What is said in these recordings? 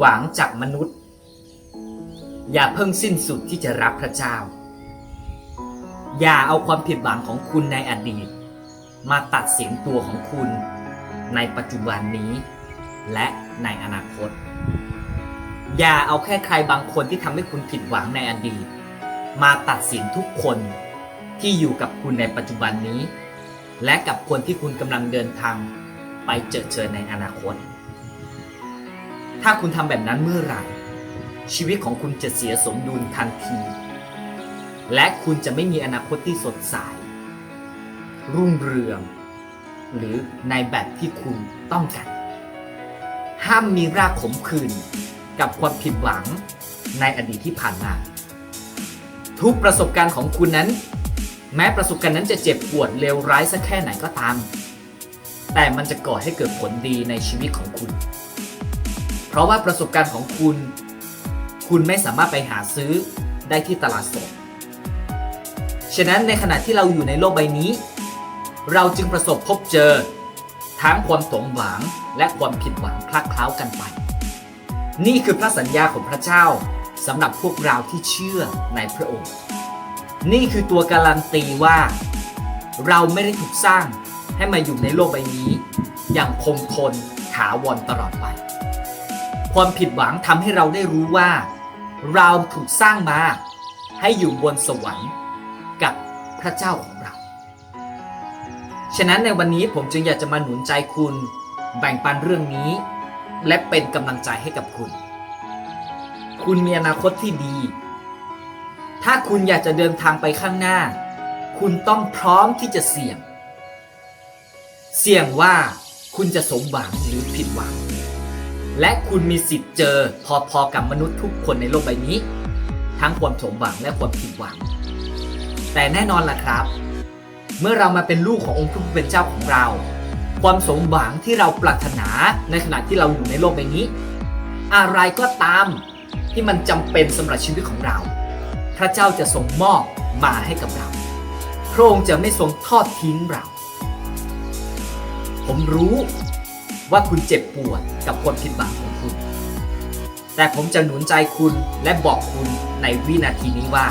หวังจากมนุษย์ อย่าเพิ่งสิ้นสุดที่จะรักพระเจ้า อย่าเอาความผิดหวังของคุณในอดีต มาตัดสินตัวของคุณในปัจจุบันนี้ และในอนาคต อย่าเอาแค่ใครบางคนที่ทำให้คุณผิดหวังในอดีต มาตัดสินทุกคนที่อยู่กับคุณในปัจจุบันนี้ และกับคนที่คุณกำลังเดินทางไปเจอเจอในอนาคต ถ้าคุณทำแบบนั้นเมื่อไหร่ ชีวิตของคุณจะเสียสมดุลทันที และคุณจะไม่มีอนาคตที่สดใส รุ่งเรือง หรือในแบบที่คุณต้องการ ห้ามมีรากขมขื่นกับความผิดหวังในอดีตที่ผ่านมา ทุกประสบการณ์ของคุณนั้น แม้ประสบการณ์นั้นจะเจ็บปวดเลวร้ายสักแค่ไหนก็ตาม แต่มันจะก่อให้เกิดผลดีในชีวิตของคุณ เพราะว่าประสบการณ์ของคุณ คุณไม่สามารถไปหาซื้อได้ที่ตลาดสด ฉะนั้นในขณะที่เราอยู่ในโลกใบนี้ เราจึงประสบพบเจอ ทั้งความสมหวังและความผิดหวังคลักเคล้ากันไป นี่คือพระสัญญาของพระเจ้าสำหรับพวกเราที่เชื่อในพระองค์ นี่คือตัวการันตีว่า เราไม่ได้ถูกสร้างให้มาอยู่ในโลกใบนี้ อย่างคงทนถาวรตลอดไป ความผิดหวังทำให้เราได้รู้ว่า เราถูกสร้างมาให้อยู่บนสวรรค์กับพระเจ้าของเรา ฉะนั้นในวันนี้ผมจึงอยากจะมาหนุนใจคุณ แบ่งปันเรื่องนี้ และเป็นกำลังใจให้กับคุณ คุณมีอนาคตที่ดี ถ้าคุณอยากจะเดินทางไปข้างหน้า คุณต้องพร้อมที่จะเสี่ยง เสี่ยงว่าคุณจะสมหวังหรือผิดหวัง และคุณมีสิทธิ์เจอพอๆกับมนุษย์ทุกคนในโลกใบนี้ ทั้งความสมหวังและความผิดหวัง แต่แน่นอนล่ะครับ เมื่อเรามาเป็นลูกขององค์พระผู้เป็นเจ้าของเรา ความสมหวังที่เราปรารถนาในขณะที่เราอยู่ในโลกใบนี้ อะไรก็ตามที่มันจำเป็นสำหรับชีวิตของเรา พระเจ้าจะทรงมอบมาให้กับเรา พระองค์จะไม่ทรงทอดทิ้งเรา ผมรู้ ว่าคุณเจ็บปวดกับความผิดหวังของคุณ แต่ผมจะหนุนใจคุณและบอกคุณในวินาทีนี้ว่า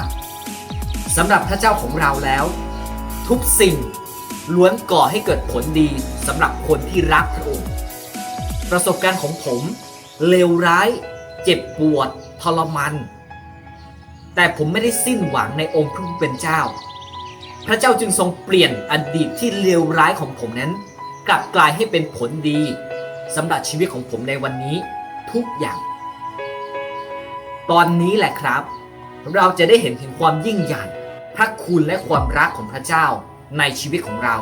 สำหรับพระเจ้าของเราแล้ว ทุกสิ่งล้วนก่อให้เกิดผลดีสำหรับคนที่รักพระองค์ ประสบการณ์ของผมเลวร้าย เจ็บปวดทรมานแต่ผมไม่ได้สิ้นหวังในองค์พระผู้เป็นเจ้า พระเจ้าจึงทรงเปลี่ยนอดีตที่เลวร้ายของผมนั้น กลับกลายให้เป็นผลดีสำหรับชีวิตของผมในวันนี้ทุกอย่าง ตอนนี้แหละครับ เราจะได้เห็นถึงความยิ่งใหญ่พระคุณและความรักของพระเจ้าในชีวิตของเรา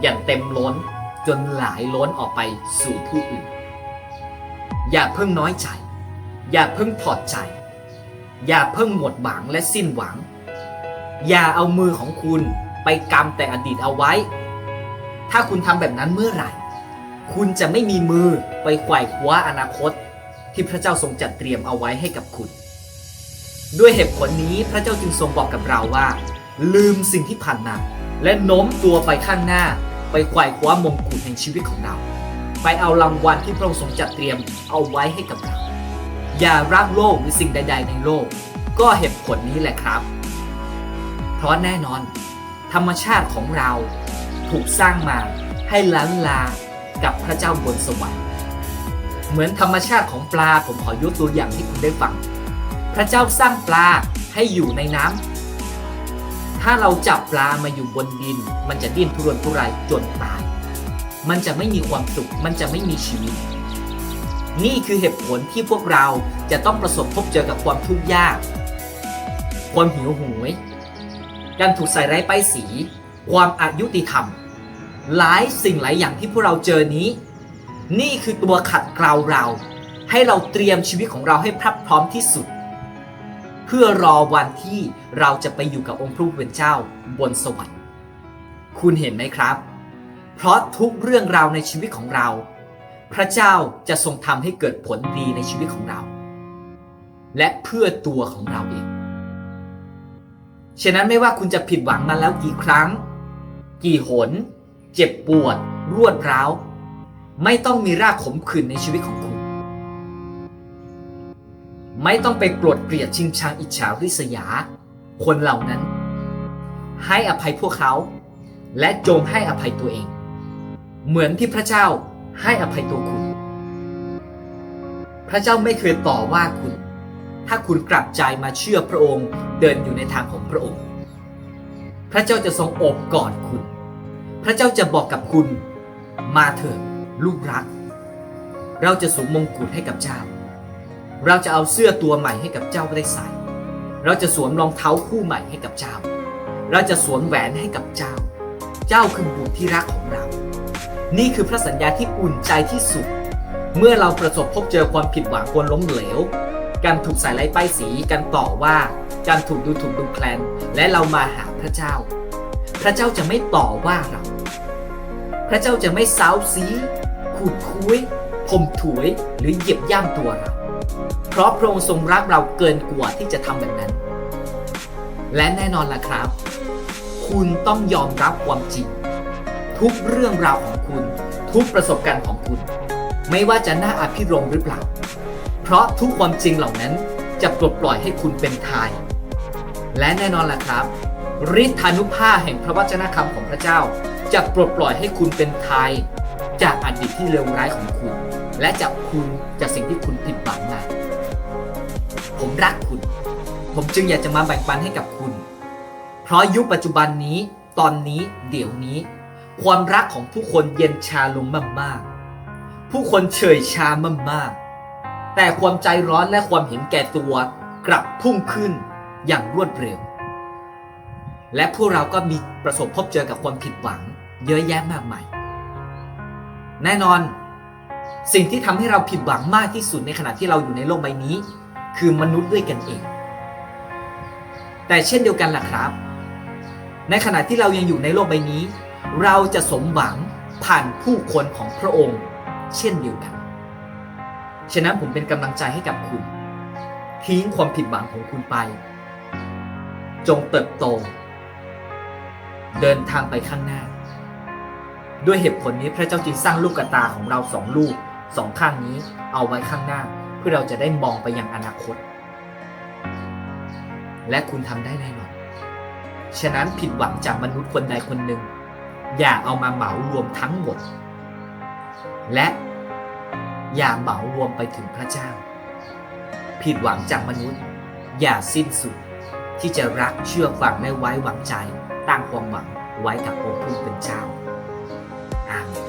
อย่างเต็มล้นจนหลายล้นออกไปสู่ผู้อื่น อย่าเพิ่งน้อยใจ อย่าเพิ่งถอดใจ อย่าเพิ่งหมดหวังและสิ้นหวัง อย่าเอามือของคุณไปกำแต่อดีตเอาไว้ ถ้าคุณทำแบบนั้นเมื่อไหร่ คุณจะไม่มีมือไปไขว่คว้าอนาคต ที่พระเจ้าทรงจัดเตรียมเอาไว้ให้กับคุณ ด้วยเหตุผลนี้พระเจ้าจึงทรงบอกกับเราว่า ลืมสิ่งที่ผ่านมาและโน้มตัวไปข้างหน้า ไปไขว่คว้ามงกุฎแห่งชีวิตของเรา ไปเอารางวัลที่พระองค์ทรงจัดเตรียมเอาไว้ให้กับเรา อย่ารักโลกหรือสิ่งใด ๆ ในโลก ก็เหตุผลนี้แหละครับ เพราะแน่นอน ธรรมชาติของเรา ถูกสร้างมาให้ล้านลากับพระเจ้าบนสวรรค์ เหมือนธรรมชาติของปลาผมขอยกตัวอย่างให้คุณได้ฟัง พระเจ้าสร้างปลาให้อยู่ในน้ำถ้าเราจับปลามาอยู่บนดิน มันจะดิ้นทุรนทุรายจนตาย มันจะไม่มีความสุข มันจะไม่มีชีวิต นี่คือเหตุผลที่พวกเราจะต้องประสบพบเจอกับความทุกข์ยาก ความหิวโหวยการถูกใส่ร้ายป้ายสี ความอายุติธรรม หลายสิ่งหลายอย่างที่พวกเราเจอนี้ นี่คือตัวขัดเกลาเรา ให้เราเตรียมชีวิตของเราให้พรัพร้อมที่สุด เพื่อรอวันที่เราจะไปอยู่กับองค์พระผู้เป็นเจ้าบนสวรรค์ คุณเห็นไหมครับ เพราะทุกเรื่องราวในชีวิตของเรา พระเจ้าจะทรงทำให้เกิดผลดีในชีวิตของเรา และเพื่อตัวของเราเองฉะนั้นไม่ว่าคุณจะผิดหวังมาแล้วกี่ครั้ง กี่หน เจ็บปวด รวดร้าว ไม่ต้องมีรากขมขื่นในชีวิตของคุณ ไม่ต้องไปโกรธเกลียดชิงชังอิจฉาริษยา คนเหล่านั้น ให้อภัยพวกเขา และจงให้อภัยตัวเอง เหมือนที่พระเจ้าให้อภัยตัวคุณ พระเจ้าไม่เคยต่อว่าคุณ ถ้าคุณกลับใจมาเชื่อพระองค์เดินอยู่ในทางของพระองค์ พระเจ้าจะทรงโอบกอดคุณ พระเจ้าจะบอกกับคุณ มาเถิดลูกรัก เราจะสวมมงกุฎให้กับเจ้า เราจะเอาเสื้อตัวใหม่ให้กับเจ้าได้ใส่ เราจะสวมรองเท้าคู่ใหม่ให้กับเจ้า เราจะสวมแหวนให้กับเจ้า เจ้าคือบุตรที่รักของเรา นี่คือพระสัญญาที่อุ่นใจที่สุด เมื่อเราประสบพบเจอความผิดหวังควรล้มเหลว การถูกใส่ไล่ป้ายสี การต่อว่า การถูกดูถูกดูแคลน และเรามาหา พระเจ้า พระเจ้าจะไม่ต่อว่าเรา พระเจ้าจะไม่เซ้าซีขูดคุยผมถุยหรือเหยียบย่ำตัวเรา เพราะพระองค์ทรงรักเราเกินกว่าที่จะทำแบบนั้น และแน่นอนล่ะครับ คุณต้องยอมรับความจริง ทุกเรื่องราวของคุณ ทุกประสบการณ์ของคุณ ไม่ว่าจะน่าอภิรมหรือเปล่า เพราะทุกความจริงเหล่านั้นจะปลดปล่อยให้คุณเป็นไทยและแน่นอนล่ะครับ ฤทธานุภาพแห่งพระวจนะคำของพระเจ้า จะปลดปล่อยให้คุณเป็นไทย จากอดีตที่เลวร้ายของคุณ และจากคุณจากสิ่งที่คุณผิดหวังมาผมรักคุณ ผมจึงอยากจะมาแบ่งปันให้กับคุณ เพราะยุคปัจจุบันนี้ ตอนนี้ เดี๋ยวนี้ ความรักของผู้คนเย็นชาลงมากๆ ผู้คนเฉยชามากๆ แต่ความใจร้อนและความเห็นแก่ตัวกลับพุ่งขึ้นอย่างรวดเร็ว และพวกเราก็มีประสบพบเจอกับความผิดหวัง เยอะแยะมากมาย แน่นอน สิ่งที่ทำให้เราผิดหวังมากที่สุดในขณะที่เราอยู่ในโลกใบนี้ คือมนุษย์ด้วยกันเอง แต่เช่นเดียวกันล่ะครับ ในขณะที่เรายังอยู่ในโลกใบนี้ เราจะสมหวังผ่านผู้คนของพระองค์ เช่นเดียวกัน ฉะนั้นผมเป็นกำลังใจให้กับคุณ ทิ้งความผิดหวังของคุณไป จงเติบโต เดินทางไปข้างหน้า ด้วยเหตุผลนี้พระเจ้าจึงสร้างลูกกระตาของเราสองลูกสองข้างนี้เอาไว้ข้างหน้า เพื่อเราจะได้มองไปยังอนาคต และคุณทำได้แน่นอนฉะนั้นผิดหวังจากมนุษย์คนใดคนหนึ่ง อย่าเอามาเหมารวมทั้งหมด และอย่าเหมารวมไปถึงพระเจ้า ผิดหวังจากมนุษย์ อย่าสิ้นสุดที่จะรักเชื่อฟังและไว้วางใจ ตั้งความหวังไว้กับองค์ผู้เป็นเจ้าอาเมน